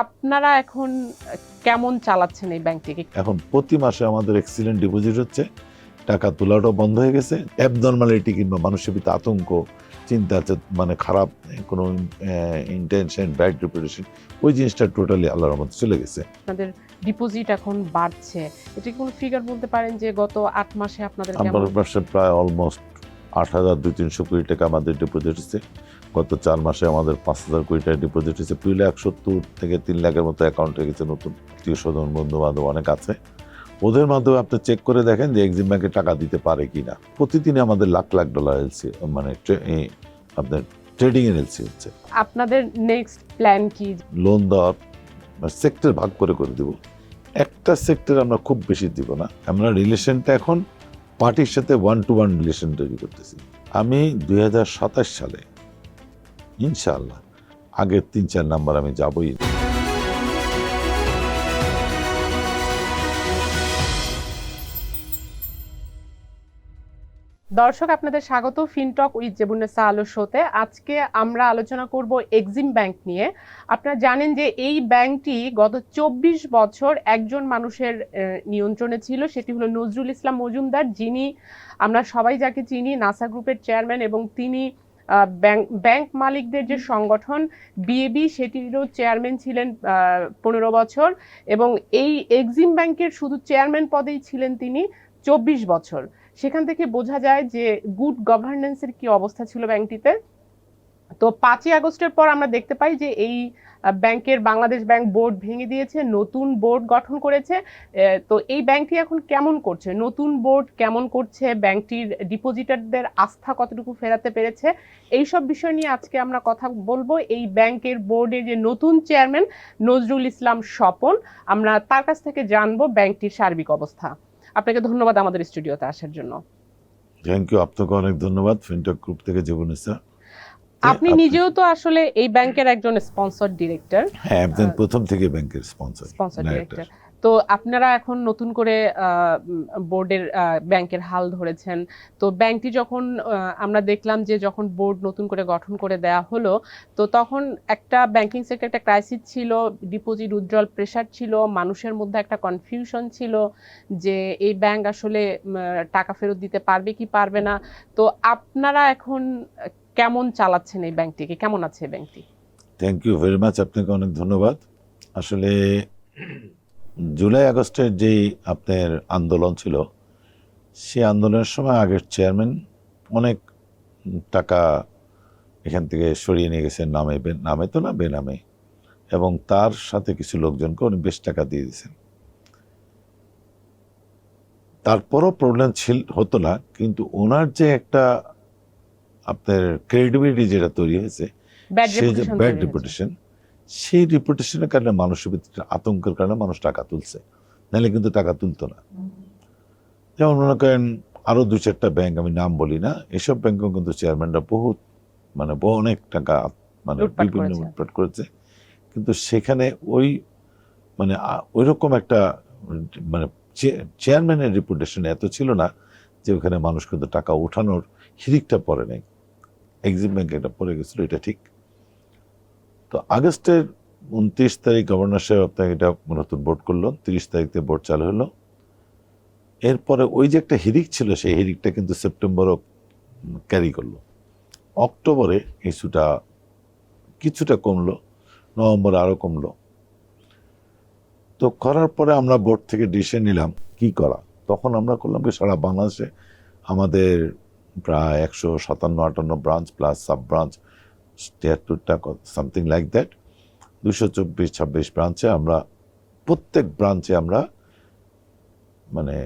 আপনারা এখন কেমন চালাচ্ছেন এই ব্যাংকটিকে এখন প্রতি মাসে আমাদের এক্সিলেন্ট ডিপোজিট হচ্ছে টাকা তোলাটাও বন্ধ হয়ে গেছে। অ্যাবনর্মালিটি কিংবা মানুষের ভিতরে আতঙ্ক চিন্তা মানে খারাপ কোনো ইন্টেনশন ব্যাড রেপুটেশন ওই জিনিসটা টোটালি আল্লাহর মধ্যে চলে গেছে। আপনাদের ডিপোজিট এখন বাড়ছে। এটা কি কোনো ফিগার বলতে পারেন যে গত আট মাসে আপনাদের আমার মাসে প্রায় অলমোস্ট আট হাজার দুই তিনশো কোটি টাকা আমাদের ডিপোজিট হচ্ছে। গত চার মাসে আমাদের পাঁচ হাজার কোটি টাকা ডিপোজিট হচ্ছে দুই লাখ সত্তর থেকে তিন লাখের মতো অ্যাকাউন্ট গেছে নতুন আত্মীয় স্বজন বন্ধু বান্ধব অনেক আছে। ওদের মাধ্যমে আপনি চেক করে দেখেন যে এক্সিম ব্যাংকে টাকা দিতে পারে কি না প্রতিদিনে আমাদের লাখ লাখ ডলার এলসি মানে আপনার ট্রেডিং এর এলসি হচ্ছে। আপনাদের নেক্সট প্ল্যান কি? লোন দেওয়ার সেক্টর ভাগ করে করে দিব। একটা সেক্টর আমরা খুব বেশি দিব না। আমরা রিলেশনটা এখন পার্টির সাথে ওয়ান টু ওয়ান রিলেশন তৈরি করতেছি। আমি দুই হাজার সাতাশ সালে ইনশাআল্লাহ। আগের তিন, চার নাম্বার আমি যাবই। দর্শক, আপনাদের স্বাগত ফিনটক উইথ জেবুনেসা আলো শোতে। আজকে আমরা আলোচনা করব এক্সিম ব্যাংক নিয়ে। আপনারা জানেন যে এই ব্যাংকটি গত চব্বিশ বছর একজন মানুষের নিয়ন্ত্রণে ছিল। সেটি হলো নজরুল ইসলাম মজুমদার। যিনি আমরা সবাই যাকে চিনি, নাসা গ্রুপের চেয়ারম্যান এবং তিনি ব্যাংক ব্যাংক মালিকদের যে সংগঠন বিএবি সেটিরও চেয়ারম্যান ছিলেন পনেরো বছর এবং এই এক্সিম ব্যাংকের শুধু চেয়ারম্যান পদেই ছিলেন তিনি চব্বিশ বছর। সেখান থেকে বোঝা যায় যে গুড গভর্নেন্সের কি অবস্থা ছিল ব্যাংকটিতে তো পাঁচই আগস্টের পর আমরা দেখতে পাই যে এই ব্যাংকের বাংলাদেশ ব্যাংক বোর্ড ভেঙে দিয়েছে, নতুন বোর্ড গঠন করেছে। তো এই ব্যাংকটি এখন কেমন করছে? নতুন বোর্ড কেমন করছে? ব্যাংকটির ডিপোজিটারদের আস্থা কতটুকু ফেরাতে পেরেছে? এই সব বিষয় নিয়ে আজকে আমরা কথা বলব। এই ব্যাংকের বোর্ডে যে নতুন চেয়ারম্যান নজরুল ইসলাম স্বপন, আমরা তার কাছ থেকে জানব ব্যাংকটির সার্বিক অবস্থা। আপনাকে ধন্যবাদ আমাদের স্টুডিওতে আসার জন্য। থ্যাংক ইউ আপনাকে অনেক ধন্যবাদ, ফিনটেক গ্রুপ থেকে জীবনেসা আপনি নিজেও তো আসলে এই ব্যাংকের একজন স্পন্সর ডিরেক্টর হ্যাঁ প্রথম থেকে ব্যাংকের স্পন্সর স্পন্সর ডিরেক্টর তো আপনারা এখন নতুন করে বোর্ডের ব্যাংকের হাল ধরেছেন। তো ব্যাংকটি যখন আমরা দেখলাম যে যখন বোর্ড নতুন করে গঠন করে দেয়া হলো তো তখন একটা ব্যাংকিং সেক্টর একটা ক্রাইসিস ছিল ডিপোজিট উজ্জ্বল প্রেশার ছিল মানুষের মধ্যে একটা কনফিউশন ছিল যে এই ব্যাংক আসলে টাকা ফেরত দিতে পারবে কি পারবে না। তো আপনারা এখন কেমন চালাচ্ছেন এই ব্যাংকটিকে? কেমন আছে ব্যাংকটি? থ্যাংক ইউ ভেরি মাচ আপনাকে অনেক ধন্যবাদ। আসলে জুলাই আগস্টের যেই আপনার আন্দোলন ছিল সেই আন্দোলনের সময় আগের চেয়ারম্যান অনেক টাকা এখান থেকে সরিয়ে নিয়ে গেছেন, নামে নামে তো না, বেনামে। এবং তার সাথে কিছু লোকজনকে উনি বেশ টাকা দিয়ে দিয়েছেন। তারপরও প্রবলেম ছিল, হতো না, কিন্তু ওনার যে একটা আপনার ক্রেডিবিলিটি যেটা তৈরি হয়েছে ব্যাড যে ব্যাড রিপুটেশন সেই রিপুটেশনের কারণে মানুষের ভিতরে আতঙ্কের কারণে মানুষ টাকা তুলছে। নাহলে কিন্তু টাকা তুলতো না। যেমন মনে করেন আরও দু চারটা ব্যাংক আমি নাম বলি না এসব ব্যাংকেও কিন্তু চেয়ারম্যানরা বহুত মানে বহু অনেক টাকা মানে বিভিন্ন। লুটপাট করেছে। কিন্তু সেখানে ওই মানে ওই রকম একটা মানে চেয়ারম্যানের রিপুটেশন এত ছিল না যে ওখানে মানুষ কিন্তু টাকা ওঠানোর হিরিকটা পড়ে নাই। এক্সিম ব্যাংকে এটা পড়ে গেছিল, এটা ঠিক। তো আগস্টের উনত্রিশ তারিখ গভর্নর সাহেব আপনাকে এটা নতুন বোর্ড করল, তিরিশ তারিখ থেকে বোর্ড চালু হলো। এরপরে ওই যে একটা হিরিক ছিল, সেই হিরিকটা কিন্তু সেপ্টেম্বরও ক্যারি করল। অক্টোবরে ইস্যুটা কিছুটা কমলো নভেম্বরে আরও কমলো। তো করার পরে আমরা বোর্ড থেকে ডিসিশন নিলাম, কি করা? তখন আমরা করলাম কি, সারা বাংলাদেশে আমাদের প্রায় একশো সাতান্ন, আটান্ন ব্রাঞ্চ প্লাস সাব ব্রাঞ্চ তিয়াত্তরটা সামথিং লাইক দ্যাট দুশো চব্বিশ, ছাব্বিশ ব্রাঞ্চে আমরা, প্রত্যেক ব্রাঞ্চে আমরা মানে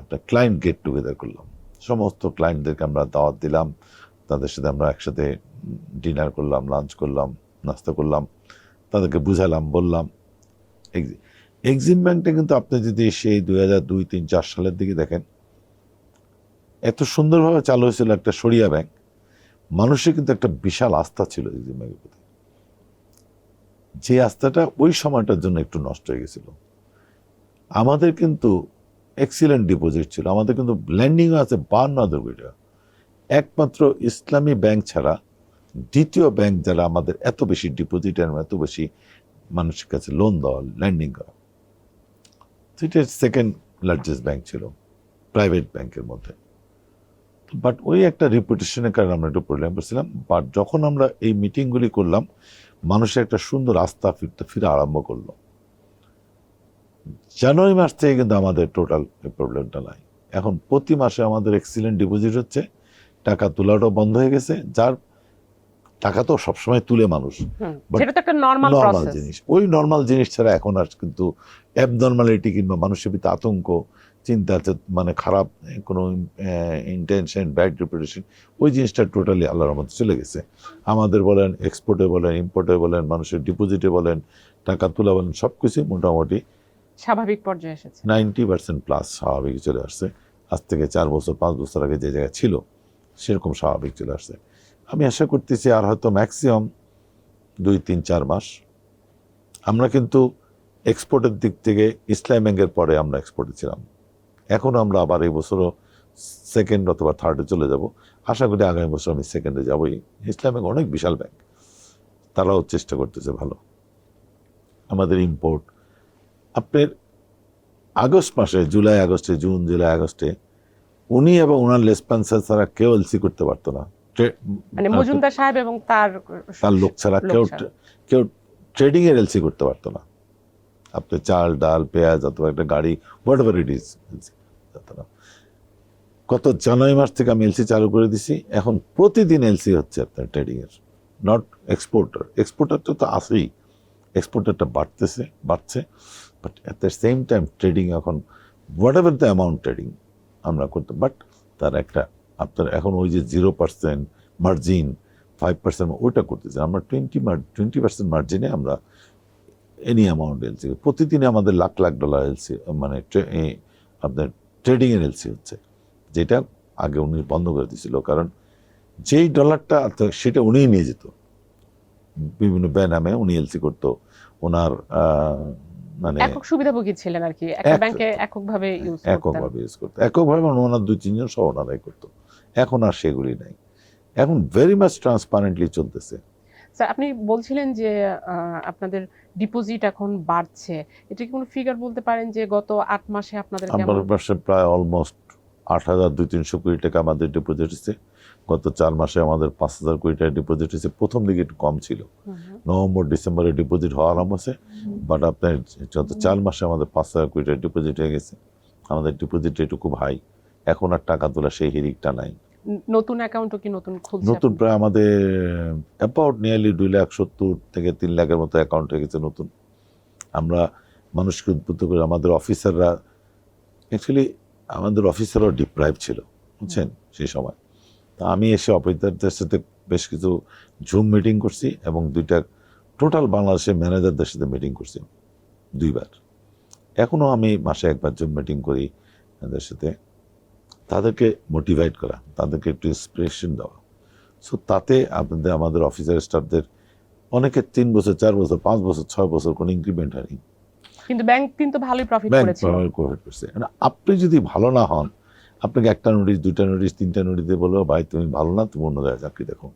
আপনার ক্লায়েন্ট গেট টুগেদার করলাম। সমস্ত ক্লায়েন্টদেরকে আমরা দাওয়াত দিলাম, তাদের সাথে আমরা একসাথে ডিনার করলাম লাঞ্চ করলাম, নাস্তা করলাম, তাদেরকে বুঝালাম, বললাম। এক্সিম ব্যাংকটা কিন্তু আপনি যদি সেই দুই হাজার দুই, তিন, চার সালের দিকে দেখেন এত সুন্দরভাবে চালু হয়েছিল একটা সরিয়া ব্যাংক, মানুষের কিন্তু একটা বিশাল আস্থা ছিল এক্সিম ব্যাংকের প্রতি। যে আস্থাটা ওই সময়টার জন্য একটু নষ্ট হয়ে গেছিল। আমাদের কিন্তু এক্সিলেন্ট ডিপোজিট ছিল, আমাদের কিন্তু ল্যান্ডিংও আছে বান্ন হাজার কোটি টাকা। একমাত্র ইসলামী ব্যাংক ছাড়া দ্বিতীয় ব্যাংক যারা আমাদের এত বেশি ডিপোজিট এবং এত বেশি মানুষের কাছে লোন দেওয়া ল্যান্ডিং করা। এটা সেকেন্ড লার্জেস্ট ব্যাংক ছিল প্রাইভেট ব্যাংকের মধ্যে। বাট ওই একটা রেপুটেশনের কারণে আমরা একটু প্রবলেম করছিলাম। বাট যখন আমরা এই মিটিংগুলি করলাম মানুষের একটা সুন্দর আস্থা ফিরতে ফিরে আরম্ভ করল। জানুয়ারি মাস থেকে কিন্তু আমাদের টোটাল প্রবলেমটা নাই। এখন প্রতি মাসে আমাদের এক্সিলেন্ট ডিপোজিট হচ্ছে। টাকা তোলাটাও বন্ধ হয়ে গেছে। যার টাকা তো সবসময় তুলে মানুষ। নর্মাল জিনিস। ওই নর্মাল জিনিস ছাড়া এখন আর কিন্তু অ্যাবনর্মালিটি কিংবা মানুষের ভিতরে আতঙ্ক চিন্তা মানে খারাপ কোনো ইন্টেনশন ব্যাড রিপুটেশন ওই জিনিসটা টোটালি আল্লাহর মধ্যে চলে গেছে। আমাদের বলেন এক্সপোর্টে বলেন ইম্পোর্টে বলেন মানুষের ডিপোজিটে বলেন টাকা তোলা বলেন সব কিছুই মোটামুটি স্বাভাবিক পর্যায়ে এসেছে। নাইনটি পার্সেন্ট প্লাস স্বাভাবিক চলে আসছে। আজ থেকে চার বছর পাঁচ বছর আগে যে জায়গায় ছিল সেরকম স্বাভাবিক চলে আসছে। আমি আশা করতেছি আর হয়তো ম্যাক্সিমাম দুই তিন চার মাস। আমরা কিন্তু এক্সপোর্টের দিক থেকে ইসলাম ব্যাংকের পরে আমরা এক্সপোর্টে ছিলাম। এখন আমরা আবার এই বছরও সেকেন্ড অথবা থার্ডে চলে যাব। আশা করি আগামী বছর আমি সেকেন্ডে যাবই। ইসলাম ব্যাংক অনেক বিশাল ব্যাংক তারাও চেষ্টা করতেছে ভালো। আমাদের ইম্পোর্ট আপনার আগস্ট মাসে জুলাই আগস্টে জুন জুলাই আগস্টে উনি এবং ওনার লেসপেন্সার ছাড়া কেউ এলসি করতে পারতো না। মানে মজুমদার সাহেব এবং তার তার লোক ছাড়া কেউ কেউ ট্রেডিং এর এলসি করতে পারতো না। আপনি চাল, ডাল, পেঁয়াজ অথবা একটা গাড়ি হোয়াট এভার ইট ইজ গত জানুয়ারি মাস থেকে আমি এলসি চালু করে দিছি। এখন প্রতিদিন এলসি হচ্ছে আপনার ট্রেডিং এর। নট এক্সপোর্টার এক্সপোর্টারটা তো আসেই এক্সপোর্টারটা বাড়তেছে, বাড়ছে। But at the same time trading এখন whatever the amount trading আমরা করতে বাট তার একটা, আপনার এখন ওই যে zero percent margin five percent ওইটা করতেছে। আমরা টোয়েন্টি টোয়েন্টি পার্সেন্ট মার্জিনে আমরা এনি অ্যামাউন্ট এলসি প্রতিদিনে আমাদের লাখ লাখ ডলার এলসি মানে আপনার ট্রেডিংয়ের এলসি হচ্ছে। যেটা আগে উনি বন্ধ করে দিয়েছিল কারণ যেই ডলারটা সেটা উনিই নিয়ে যেত। বিভিন্ন নামে উনি এলসি করতো ওনার মানে একক সুবিধাভোগী ছিলেন আর কি একটা এক- ব্যাংকে এককভাবে ইউজ করতেন। এককভাবে ইউজ করতো। এককভাবে মানে ওনার দুই তিনজন সহ ওনারাই করতো। এখন আর সেগুলি নাই। এখন ভেরি মাচ ট্রান্সপারেন্টলি চলতেছে। স্যার আপনি বলছিলেন যে আপনাদের ডিপোজিট এখন বাড়ছে। এটা কি কোনো ফিগার বলতে পারেন যে গত আট মাসে আপনাদের আমার পাশে প্রায় অলমোস্ট আট হাজার দুই তিনশো কোটি টাকা আমাদের ডিপোজিট হচ্ছে গত চার মাসে আমাদের পাঁচ হাজার কোটি টাকা ডিপোজিট হচ্ছে প্রথম দিকে একটু কম ছিল। নভেম্বর ডিসেম্বরে ডিপোজিট হওয়া আরাম হচ্ছে বাট আপনার যত চার মাসে আমাদের পাঁচ হাজার কোটি টাকা ডিপোজিট হয়ে গেছে। আমাদের ডিপোজিট একটু খুব হাই এখন আর টাকা তোলা সেই হিরিকটা নাই। নতুন অ্যাকাউন্টও কি নতুন খুলছে নতুন প্রায় আমাদের অ্যাবাউট নিয়ারলি দুই লাখ সত্তর থেকে তিন লাখের মতো অ্যাকাউন্ট হয়ে গেছে নতুন। আমরা মানুষকে উদ্বুদ্ধ করে আমাদের অফিসাররা অ্যাকচুয়ালি আমাদের অফিসারও ডিপ্রাইভ ছিল বুঝছেন? সেই সময়। তা আমি এসে অফিসারদের সাথে বেশ কিছু জুম মিটিং করছি এবং দুইটা টোটাল বাংলাদেশের ম্যানেজারদের সাথে মিটিং করছি দুইবার। এখনও আমি মাসে একবার জুম মিটিং করি তাদের সাথে। তাদেরকে মোটিভেট করা তাদেরকে একটু ইন্সপিরেশন দেওয়া। সো তাতে আপনাদের আমাদের অফিসার স্টাফদের অনেকে তিন বছর চার বছর পাঁচ বছর ছয় বছর কোনো ইনক্রিমেন্ট হয়নি। কিন্তু ব্যাংক কিন্তু ভালোই প্রফিট ব্যাংক করেছিল। প্রোভাইড করছে। মানে আপনি যদি ভালো না হন আপনাকে একটা নোটিশ দুইটা নোটিশ তিনটা নোটিশ দিয়ে বলব ভাই তুমি ভালো না তুমি অন্য জায়গায় চাকরি দেখো।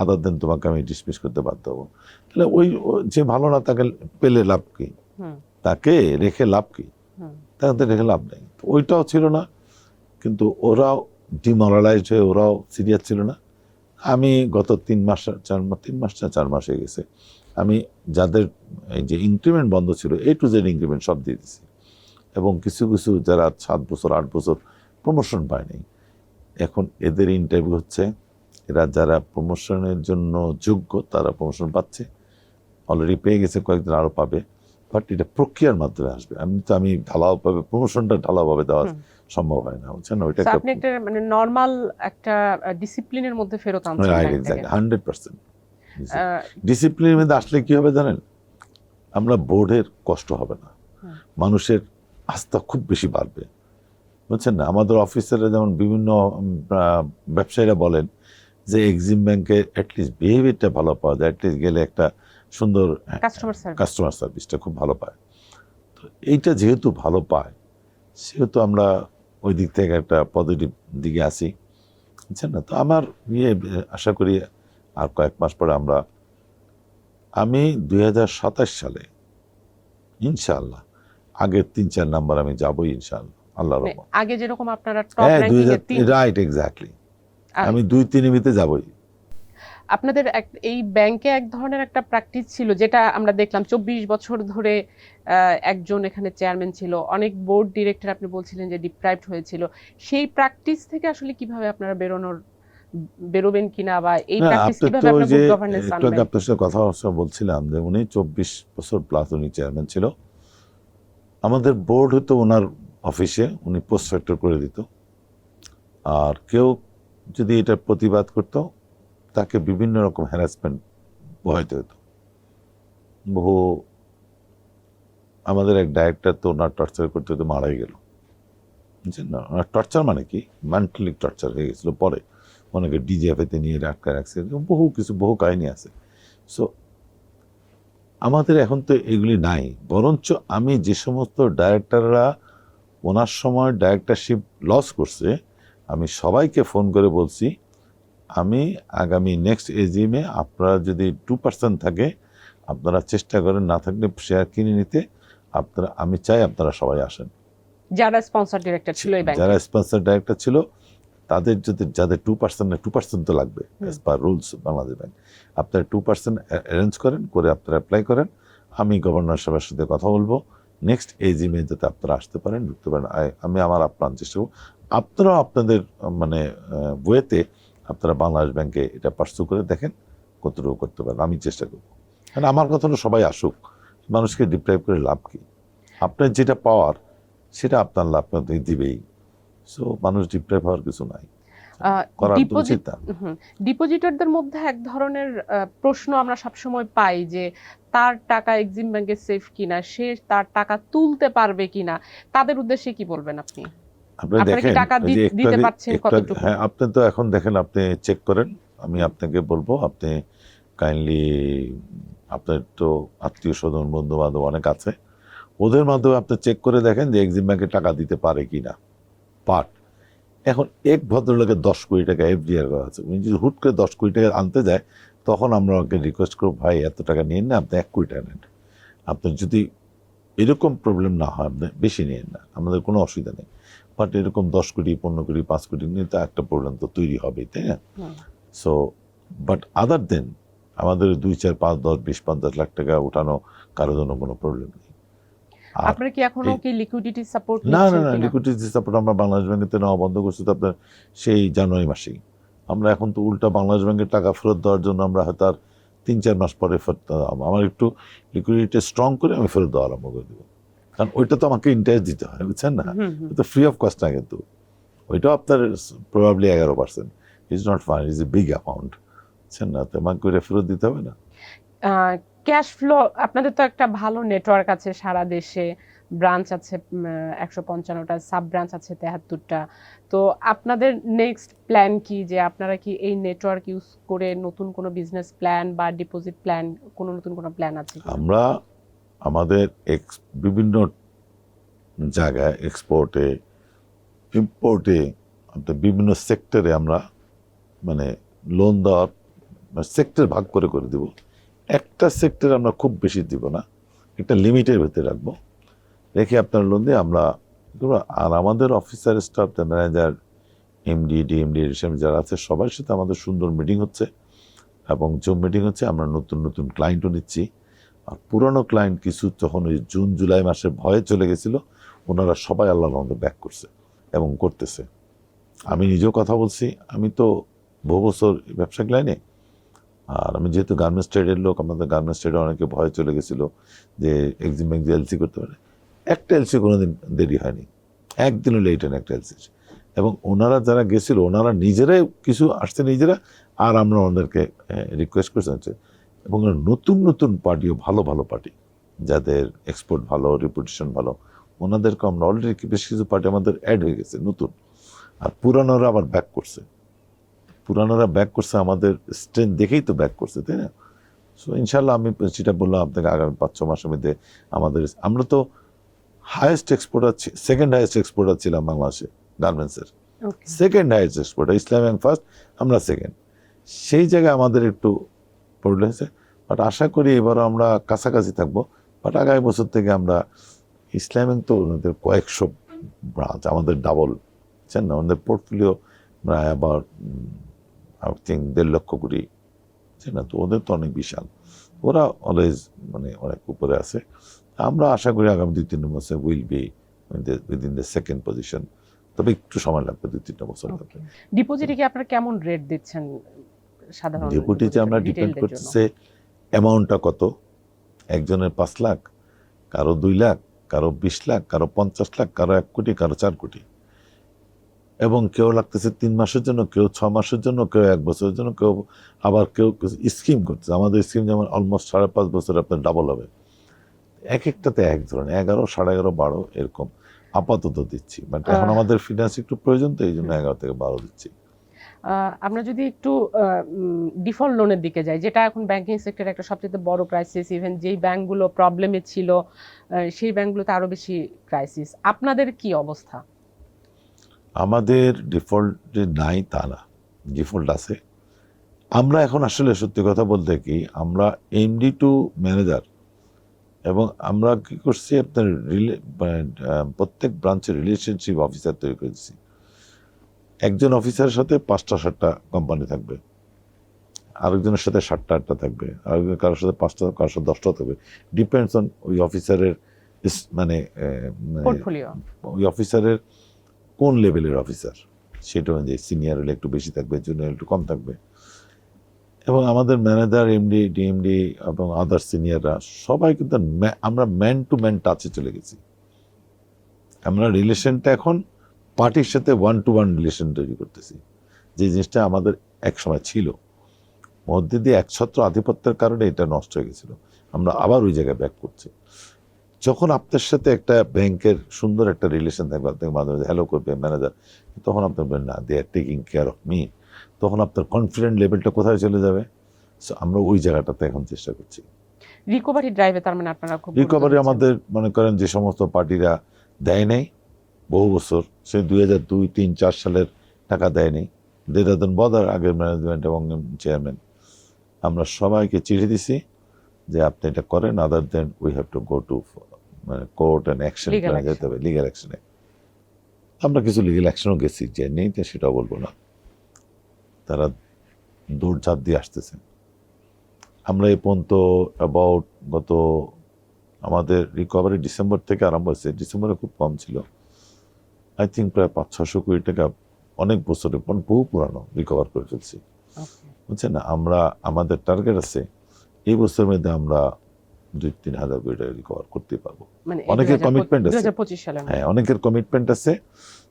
আদার দেন তোমাকে আমি ডিসমিস করতে বাধ্য হব। তাহলে ওই যে ভালো না তাকে পেলে লাভ কি? তাকে রেখে লাভ কি? তাদের রেখে লাভ নেই। ওইটাও ছিল না। কিন্তু ওরাও ডিমোরালাইজড হয়ে ওরাও সিরিয়াস ছিল না। আমি গত তিন মাস, চার মাস তিন মাস না, চার মাস হয়ে গেছে। আমি যাদের এই যে ইনক্রিমেন্ট বন্ধ ছিল এ টু জেড ইনক্রিমেন্ট সব দিয়ে দিছি। এবং কিছু কিছু যারা সাত বছর, আট বছর প্রমোশন পায়নি। এখন এদের ইন্টারভিউ হচ্ছে, এরা যারা প্রমোশনের জন্য যোগ্য, তারা প্রমোশন পাচ্ছে। অলরেডি পেয়ে গেছে, কয়েকদিন আরও পাবে। বাট এটা প্রক্রিয়ার মাধ্যমে আসবে। আমি তো, আমি ঢালাওভাবে প্রমোশনটা ঢালাওভাবে দেওয়া। সম্ভব হয় না বুঝছেন? ওইটা আপনি একটা মানে নর্মাল একটা ডিসিপ্লিনের মধ্যে ফেরত আনছেন রাইট ব্যাংক থেকে। এক্স্যাক্ট হান্ড্রেড পার্সেন্ট আহ, ডিসিপ্লিনের মধ্যে আসলে কি হবে জানেন? আমরা বোর্ডের কষ্ট হবে না। মানুষের আস্থা খুব বেশি বাড়বে। বুঝছেন না? আমাদের অফিসাররা যেমন বিভিন্ন ব্যবসায়ীরা বলেন যে এক্সিম ব্যাংকে অ্যাটলিস্ট বিহেভিয়ারটা ভালো পাওয়া যায়। অ্যাটলিস্ট গেলে একটা সুন্দর কাস্টমার সার্ভিস কাস্টমার সার্ভিসটা খুব ভালো পায়। তো এইটা যেহেতু ভালো পায় সেহেতু আমরা ওই দিক থেকে একটা পজিটিভ দিকে আসি বুঝছেন না তো আমার ইয়ে আশা করি আর কয়েক মাস পরে আমরা আমি দুই হাজার সাতাশ সালে ইনশাআল্লাহ আগের তিন চার নাম্বার আমি যাব ইনশাআল্লাহ আল্লাহ মানে আগে যেরকম আপনারা টপ হ্যাঁ দুই র্যাঙ্কিং তিন রাইট এক্স্যাক্টলি আমি দুই তিনের ভিতরে যাবই। আপনাদের এই ব্যাংকে এক ধরনের একটা প্র্যাকটিস ছিল যেটা আমরা দেখলাম চব্বিশ বছর ধরে একজন এখানে চেয়ারম্যান ছিল অনেক বোর্ড ডিরেক্টর আপনি বলছিলেন যে ডিপ্রাইভড হয়েছিল। সেই প্র্যাকটিস থেকে আসলে কীভাবে আপনারা বেরোনোর বেরোবেন কিনা বা এই প্র্যাকটিস কীভাবে আপনারা গুড গভর্নেন্স আনবেন? আপনার সাথে কথা বলছিলাম যে উনি চব্বিশ বছর প্লাস উনি চেয়ারম্যান ছিল। আমাদের বোর্ড হতো ওনার অফিসে উনি পোস্ট ফ্যাক্টর করে দিত। আর কেউ যদি এটার প্রতিবাদ করত তাকে বিভিন্ন রকম হ্যারাসমেন্ট বহাইতে হতো বহু আমাদের এক ডাইরেক্টর তো ওনার টর্চার করতে হতে মারাই গেল। বুঝছেন না? ওনার টর্চার মানে কি? মেন্টালি টর্চার হয়ে গেছিল পরে। অনেকে ডিজিএফএতে নিয়ে আটকা রাখছে, বহু কিছু, বহু কাহিনী আছে। সো আমাদের এখন তো এগুলি নাই। বরঞ্চ আমি যে সমস্ত ডাইরেক্টররা ওনার সময় ডাইরেক্টরশিপ লস করছে, আমি সবাইকে ফোন করে বলছি আমি আগামী নেক্সট এজিএমে আপনারা যদি টু পার্সেন্ট থাকে আপনারা চেষ্টা করেন না থাকলে শেয়ার কিনে নিতে। আপনারা আমি চাই আপনারা সবাই আসেন। যারা স্পন্সর ডিরেক্টর ছিল এই যারা স্পন্সর ডাইরেক্টর ছিল তাদের যদি যাদের টু পার্সেন্ট টু পার্সেন্ট তো লাগবে। As per rules Bangladesh bank আপনারা টু পার্সেন্ট অ্যারেঞ্জ করেন করে আপনারা অ্যাপ্লাই করেন। আমি গভর্নর সাহেবের সাথে কথা বলব। নেক্সট এই জিমে যাতে আপনারা আসতে পারেন ঢুকতে পারেন। আমি আমার আপ্রাণ চেষ্টা করব। আপনারাও আপনাদের মানে বইয়েতে আপনারা বাংলাদেশ ব্যাংকে এটা পার্সু করে দেখেন কতটুকু করতে পারেন আমি চেষ্টা করব। কারণ আমার কথা হলো সবাই আসুক মানুষকে ডিপ্রাইভ করে লাভ কি? আপনার যেটা পাওয়ার সেটা আপনার লাভ আপনাকে দিবেই। সো মানুষ ডিপ্রাইভ হওয়ার কিছু নাই। ডিপোজিটরদের মধ্যে এক ধরনের প্রশ্ন আমরা সবসময় পাই যে তার টাকা এক্সিম ব্যাংকে সেফ কিনা? সে তার টাকা তুলতে পারবে কিনা? তাদের উদ্দেশ্যে কি বলবেন আপনি? আপনি দেখেন দিতে পারছেন কতটুকু? হ্যাঁ আপনি তো এখন দেখেন আপনি চেক করেন আমি আপনাকে বলব আপনি কাইন্ডলি আপনার তো আত্মীয় স্বজন বন্ধু বান্ধব অনেক আছে ওদের মাধ্যমে আপনি চেক করে দেখেন যে এক্সিম ব্যাংকে টাকা দিতে পারে কিনা। পাট এখন এক ভদ্রলোকের দশ কোটি টাকা এফডিআর করা আছে উনি যদি হুট করে দশ কোটি টাকা আনতে যায় তখন আমরা ওকে রিকোয়েস্ট করব ভাই এত টাকা নিন না আপনি এক কোটি টাকা নেন। আপনার যদি এরকম প্রবলেম না হয় আপনি বেশি নিন না আমাদের কোনো অসুবিধা নেই। বাট এরকম দশ কোটি পনেরো কোটি পাঁচ কোটি নিয়ে তো একটা প্রবলেম তো তৈরি হবেই তাই না? সো বাট আদার দেন আমাদের দুই চার পাঁচ দশ বিশ পঞ্চাশ লাখ টাকা উঠানো কারোর জন্য কোনো প্রবলেম নেই। আপনারা কি এখনও কি লিকুইডিটি সাপোর্ট না না না লিকুইডিটি সাপোর্ট আমরা বাংলাদেশ ব্যাংকেতে নেওয়া বন্ধ করছি তো আপনার সেই জানুয়ারি মাসেই। আমরা এখন তো উল্টা বাংলাদেশ ব্যাংকের টাকা ফেরত দেওয়ার জন্য আমরা হয়তো আর তিন চার মাস পরে ফেরত আমার একটু লিকুইডিটি স্ট্রং করে আমি ফেরত দেওয়া আরম্ভ করে দেবো। কারণ ওইটা তো আমাকে ইন্টারেস্ট দিতে হয় বুঝছেন না? তো ফ্রি অফ কস্ট না কিন্তু। ওইটাও আপনার প্রবাবলি এগারো percent is not fine is a big amount বুঝছেন না? তো আমাকে করে ফেরত দিতে হবে না? ক্যাশ ফ্লো আপনাদের তো একটা ভালো নেটওয়ার্ক আছে সারা দেশে। ব্রাঞ্চ আছে একশো পঞ্চান্নটা সাব ব্রাঞ্চ আছে তেহাত্তরটা। তো আপনাদের নেক্সট প্ল্যান কি? যে আপনারা কি এই নেটওয়ার্ক ইউজ করে নতুন কোনো বিজনেস প্ল্যান বা ডিপোজিট প্ল্যান কোনো নতুন কোনো প্ল্যান আছে? আমরা আমাদের এক্স বিভিন্ন জায়গায় এক্সপোর্টে ইম্পোর্টে আপনার বিভিন্ন সেক্টরে আমরা মানে লোন দেওয়ার সেক্টর ভাগ করে করে দিব। একটা সেক্টর আমরা খুব বেশি দিব না, একটা লিমিটের ভেতরে রাখব। রেখে আপনার লোন দিয়ে আমরা। আর আমাদের officer staff manager MD DMD যারা আছে, সবার সাথে আমাদের সুন্দর মিটিং হচ্ছে। এবং জুম মিটিং হচ্ছে, আমরা নতুন নতুন ক্লায়েন্টও নিচ্ছি। আর পুরনো ক্লায়েন্ট কিছু যখন ওই জুন জুলাই মাসে ভয়ে চলে গেছিল, ওনারা সবাই আল্লাহর মধ্যে ব্যাক করছে এবং করতেছে। আমি নিজেও কথা বলছি, আমি তো বহু বছর এই ব্যবসা লাইনে আর আমি যেহেতু গার্মেন্টস ট্রেডের লোক আমাদের গার্মেন্টস ট্রেডে অনেকে ভয় চলে গেছিল যে এক্সিম ব্যাংক এলসি করতে পারে। একটা এলসি কোনো দিন দেরি হয়নি। একদিনও লেট হয়নি একটা এলসি এবং ওনারা যারা গেছিল, ওনারা নিজেরাই কিছু আসছে নিজেরা, আর আমরা ওনাদেরকে রিকোয়েস্ট করছি। এবং নতুন নতুন পার্টিও ভালো ভালো পার্টি। যাদের এক্সপোর্ট ভালো রিপুটেশন ভালো ওনাদেরকে আমরা অলরেডি বেশ কিছু পার্টি আমাদের অ্যাড হয়ে গেছে নতুন। আর পুরানোরা আবার ব্যাক করছে। পুরানোরা ব্যাক করছে আমাদের স্ট্রেংথ দেখেই তো ব্যাক করছে তাই না? সো ইনশাল্লাহ আমি সেটা বললাম আপনাকে আগামী পাঁচ ছ মাসের মধ্যে আমাদের আমরা তো highest exporter second highest exporter ছিলাম বাংলাদেশে গার্মেন্টসের. Second highest exporter Islam first আমরা সেকেন্ড সেই জায়গায় আমাদের একটু প্রবলেম হয়েছে বাট আশা করি এবারও আমরা কাছাকাছি থাকব। বাট আগামী বছর থেকে আমরা ইসলাম ব্যাংক তো ওনাদের কয়েকশো ব্রাঞ্চ আমাদের ডাবল বুঝছেন না? আমাদের পোর্টফোলিও প্রায় আবার আই থিঙ্ক দেড় লক্ষ কোটি বুঝছেন না? তো ওদের তো অনেক বিশাল। ওরা অলওয়েজ মানে অনেক উপরে আছে। আমরা আশা করি আগামী দুই তিন বছর will be within the second position তবে একটু সময় লাগবে দুই তিনটা বছর লাগবে ডিপোজিটে কি আপনারা কেমন রেট দিচ্ছেন? সাধারণ আমরা ডিপেন্ড? করতেছে অ্যামাউন্টটা কত? একজনের পাঁচ লাখ কারও দুই লাখ কারও বিশ লাখ কারও পঞ্চাশ লাখ কারও এক কোটি কারও চার কোটি। এবং কেউ লাগতেছে তিন মাসের জন্য কেউ ছ মাসের জন্য কেউ এক বছরের জন্য কেউ আবার কেউ স্কিম করতেছে। আমাদের স্কিম যেমন অলমোস্ট সাড়ে পাঁচ বছর আপনার ডাবল হবে। এক একটাতে এক ধরনের এগারো সাড়ে এগারো বারো এরকম আপাতত দিচ্ছি। বাট এখন আমাদের ফিনান্স একটু প্রয়োজন তো এই জন্য এগারো থেকে বারো দিচ্ছি। আমরা যদি একটু ডিফল্ট লোনের দিকে যাই যেটা এখন ব্যাংকিং সেক্টরে একটা সবচেয়ে বড় ক্রাইসিস ইভেন যেই ব্যাংকগুলো প্রবলেমে ছিল সেই ব্যাংকগুলোতে আরও বেশি ক্রাইসিস আপনাদের কি অবস্থা? আমাদের ডিফল্ট নাই তা না ডিফল্ট আছে। আমরা এখন আসলে সত্যি কথা বলতে কি আমরা এমডি টু ম্যানেজার এবং আমরা কি করছি আপনার মানে, প্রত্যেক ব্রাঞ্চের রিলেশনশিপ অফিসার তৈরি করেছি। একজন অফিসারের সাথে পাঁচটা সাতটা কোম্পানি থাকবে। আরেকজনের সাথে সাতটা আটটা থাকবে। আরেকজন কারোর সাথে পাঁচটা কারোর সাথে দশটা থাকবে। ডিপেন্ডস অন ওই অফিসারের মানে মানে ওই অফিসারের কোন লেভেলের অফিসার। সেটা অনুযায়ী সিনিয়র হলে একটু বেশি থাকবে জুনিয়র একটু কম থাকবে। এবং আমাদের ম্যানেজার এমডি ডিএমডি এবং আদার সিনিয়ররা সবাই কিন্তু আমরা ম্যান টু ম্যান টাচে চলে গেছি। আমরা রিলেশনটা এখন পার্টির সাথে ওয়ান টু ওয়ান রিলেশন তৈরি করতেছি। যে জিনিসটা আমাদের এক সময় ছিল। মধ্যে দিয়ে একছত্র আধিপত্যের কারণে এটা নষ্ট হয়ে গেছিল। আমরা আবার ওই জায়গায় ব্যাক করছি। যখন আপনার সাথে একটা ব্যাংকের সুন্দর একটা রিলেশন থাকবে আপনাকে মাঝে মাঝে হ্যালো করবে ম্যানেজার তখন আপনি বলবেন না they are taking care of me তখন আপনার কনফিডেন্ট লেভেলটা কোথায় চলে যাবে? সো আমরা ওই জায়গাটাতে এখন চেষ্টা করছি। রিকভারি ড্রাইভে তার মানে আপনারা খুব রিকভারি আমাদের মনে করেন যে সমস্ত পার্টিরা দেয় নাই। বহু বছর সে দুই হাজার দুই তিন চার সালের টাকা দেয়নি। দেরাদন বদার আগের ম্যানেজমেন্ট এবং চেয়ারম্যান আমরা সবাইকে চিঠি দিছি যে আপনি এটা করেন other then we have to go to মানে কোর্ট অ্যান্ড অ্যাকশন Legal যেতে হবে লিগাল অ্যাকশনে আমরা কিছু লিগাল অ্যাকশনও গেছি যে নেই তো সেটাও বলব না। তারা দৌড়ঝাঁপ দিয়ে আসতেছে। আমরা এই পর্যন্ত অ্যাবাউট গত আমাদের রিকভারি ডিসেম্বর থেকে আরম্ভ হয়েছে। ডিসেম্বরে খুব কম ছিল। আই থিঙ্ক প্রায় পাঁচ ছশো কোটি টাকা অনেক বছরে পর- বহু পুরানো রিকভার করে ফেলছি। বুঝছেন আমরা আমাদের টার্গেট আছে এই বছরের মধ্যে আমরা দুই তিন হাজার কোটি টাকা রিকভার করতে পারব। মানে অনেকের commitment আছে। হ্যাঁ অনেকের কমিটমেন্ট আছে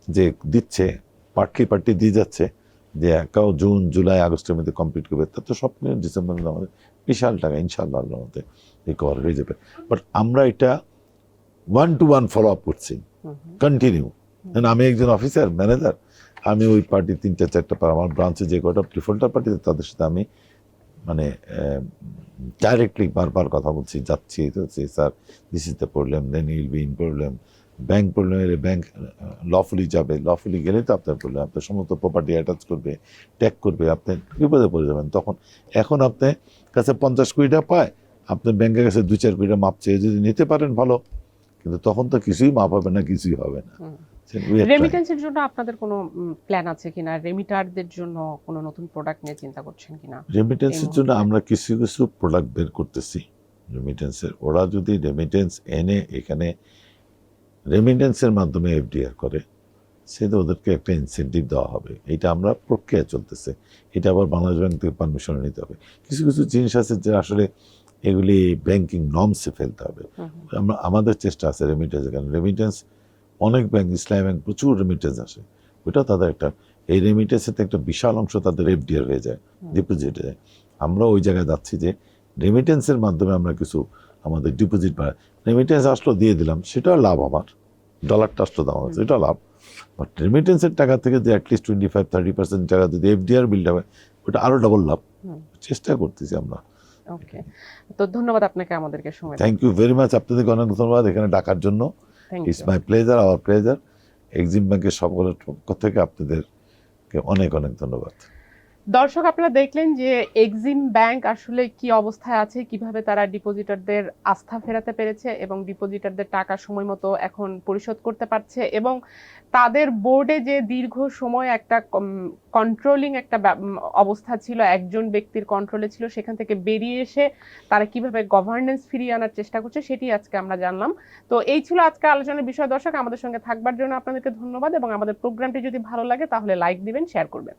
যে দিচ্ছে পার্টলি পার্টি দিয়ে যাচ্ছে যে একাও জুন জুলাই আগস্টের মধ্যে কমপ্লিট করবে তা তো স্বপ্ন ডিসেম্বর আমাদের বিশাল টাকা ইনশাল্লাহ আল্লাহর মধ্যে রিকভার হয়ে যাবে। বাট আমরা এটা one two one follow up করছি। কন্টিনিউ আমি একজন অফিসার ম্যানেজার আমি ওই পার্টি তিনটা, চারটা আমার ব্রাঞ্চে যে কটা প্রিফোল্টার পার্টি তাদের সাথে আমি মানে ডাইরেক্টলি বারবার কথা বলছি, যাচ্ছি যাচ্ছি sir this is the problem then I'll be in problem bank problem এলে ব্যাংক লফুলি যাবে লফুলি গেলে তো আপনার প্রবলেম আপনার সমস্ত প্রপার্টি অ্যাটাচ করবে ট্যাগ করবে, আপনি বিপদে পড়ে যাবেন। তখন, এখন আপনি কাছে পঞ্চাশ কোটি টাকা পায় আপনি ব্যাংকের কাছে দু চার কোটি টাকা মাপ চেয়ে যদি নিতে পারেন ভালো। কিন্তু তখন তো কিছুই মাপ হবে না, কিছুই হবে না। রেমিটেন্সের জন্য আপনাদের কোনো প্ল্যান আছে কিনা? রেমিটারদের জন্য কোনো নতুন প্রোডাক্ট নিয়ে চিন্তা করছেন কিনা? রেমিটেন্সের জন্য আমরা কিছু কিছু প্রোডাক্ট বের করতেছি রেমিটেন্সের ওরা যদি রেমিটেন্স এনে এখানে রেমিটেন্সের মাধ্যমে এফডিআর করে সেটা ওদেরকে একটা ইনসেন্টিভ দেওয়া হবে। এটা আমরা প্রক্রিয়া চলতেছে। এটা আবার বাংলাদেশ ব্যাংক থেকে পারমিশন নিতে হবে। কিছু কিছু জিনিস আছে যে আসলে এগুলি ব্যাংকিং নর্মসে ফেলতে হবে। আমরা আমাদের চেষ্টা আছে রেমিটেন্স কারণ। রেমিটেন্স অনেক ব্যাংক ইসলামী ব্যাংক প্রচুর রেমিটেন্স আসে। ওইটা তাদের একটা এই রেমিটেন্সের একটা বিশাল অংশ তাদের এফডিআর হয়ে যায়। ডিপোজিট হয়ে যায়। আমরা ওই জায়গায় যাচ্ছি যে রেমিটেন্সের মাধ্যমে আমরা কিছু আমাদের ডিপোজিট বাড়াই রেমিটেন্স আসলো দিয়ে দিলাম সেটাও লাভ আমার ডলারটা আসলো দাম আছে এটা লাভ। বাট রেমিটেন্সের টাকা থেকে যে at least twenty five thirty percent টাকা যদি এফডিআর বিল্ড হবে ওটা আরও ডবল লাভ। চেষ্টা করতেছি আমরা। ওকে তো ধন্যবাদ আপনাকে আমাদেরকে সময় থ্যাংক ইউ ভেরি মাচ আপনাদেরকে অনেক ধন্যবাদ এখানে ডাকার জন্য। It's my pleasure our pleasure Exim ব্যাংকের সকলের পক্ষ থেকে আপনাদেরকে অনেক অনেক ধন্যবাদ। দর্শক, আপনারা দেখলেন যে এক্সিম ব্যাংক আসলে কি অবস্থায় আছে, কীভাবে তারা ডিপোজিটরদের আস্থা ফেরাতে পেরেছে এবং ডিপোজিটরদের টাকা সময় মতো এখন পরিশোধ করতে পারছে এবং তাদের বোর্ডে যে দীর্ঘ সময় একটা কন্ট্রোলিং একটা অবস্থা ছিল, একজন ব্যক্তির কন্ট্রোলে ছিল, সেখান থেকে বেরিয়ে এসে তারা কীভাবে গভর্নেন্স ফিরিয়ে আনার চেষ্টা করছে সেটি আজকে আমরা জানলাম। তো এই ছিল আজকে আলোচনার বিষয়। দর্শক, আমাদের সঙ্গে থাকবার জন্য আপনাদেরকে ধন্যবাদ এবং আমাদের প্রোগ্রামটি যদি ভালো লাগে তাহলে লাইক দিবেন শেয়ার করবেন।